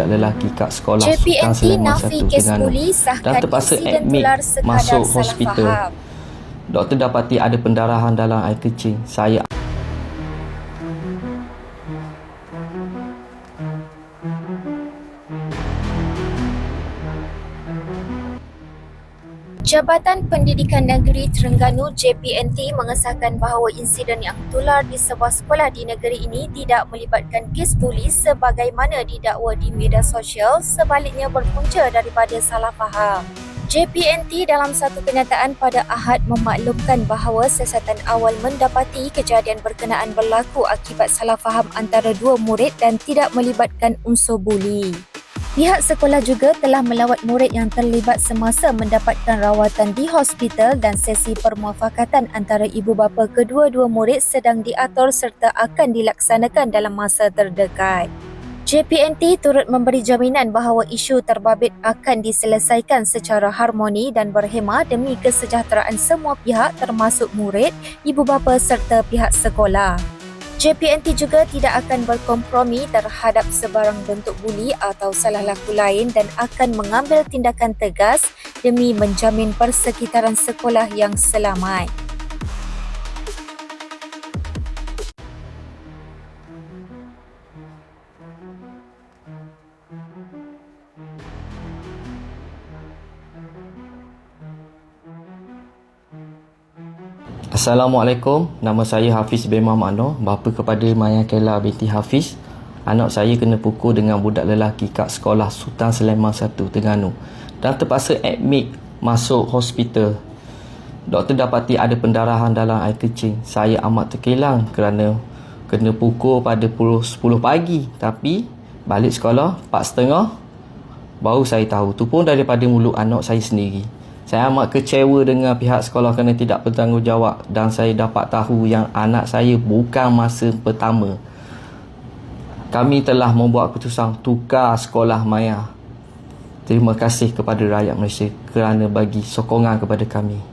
budak lelaki kat sekolah JPNT 1 kes Terengganu buli dan terpaksa admit masuk hospital. faham. Doktor dapati ada pendarahan dalam air kecing. Saya Jabatan Pendidikan Negeri Terengganu JPNT mengesahkan bahawa insiden yang tular di sebuah sekolah di negeri ini tidak melibatkan kes buli sebagaimana didakwa di media sosial sebaliknya berpunca daripada salah faham. JPNT dalam satu kenyataan pada Ahad memaklumkan bahawa siasatan awal mendapati kejadian berkenaan berlaku akibat salah faham antara dua murid dan tidak melibatkan unsur buli. Pihak sekolah juga telah melawat murid yang terlibat semasa mendapatkan rawatan di hospital dan sesi permuafakatan antara ibu bapa kedua-dua murid sedang diatur serta akan dilaksanakan dalam masa terdekat. JPNT turut memberi jaminan bahawa isu terbabit akan diselesaikan secara harmoni dan berhemah demi kesejahteraan semua pihak termasuk murid, ibu bapa serta pihak sekolah. JPNT juga tidak akan berkompromi terhadap sebarang bentuk buli atau salah laku lain dan akan mengambil tindakan tegas demi menjamin persekitaran sekolah yang selamat. Assalamualaikum, nama saya Hafiz bin Muhammad Anwar, bapa kepada Maya Kela binti Hafiz. Anak saya kena pukul dengan budak lelaki kat sekolah Sultan Sulaiman 1 Terengganu dan terpaksa admit masuk hospital. Doktor dapati ada pendarahan dalam air kecing. Saya amat terkelang kerana kena pukul pada pukul 10 pagi tapi balik sekolah 4.30 baru saya tahu. Tu pun daripada mulut anak saya sendiri. Saya amat kecewa dengan pihak sekolah kerana tidak bertanggungjawab dan saya dapat tahu yang anak saya bukan masa pertama. Kami telah membuat keputusan tukar sekolah Maya. Terima kasih kepada rakyat Malaysia kerana bagi sokongan kepada kami.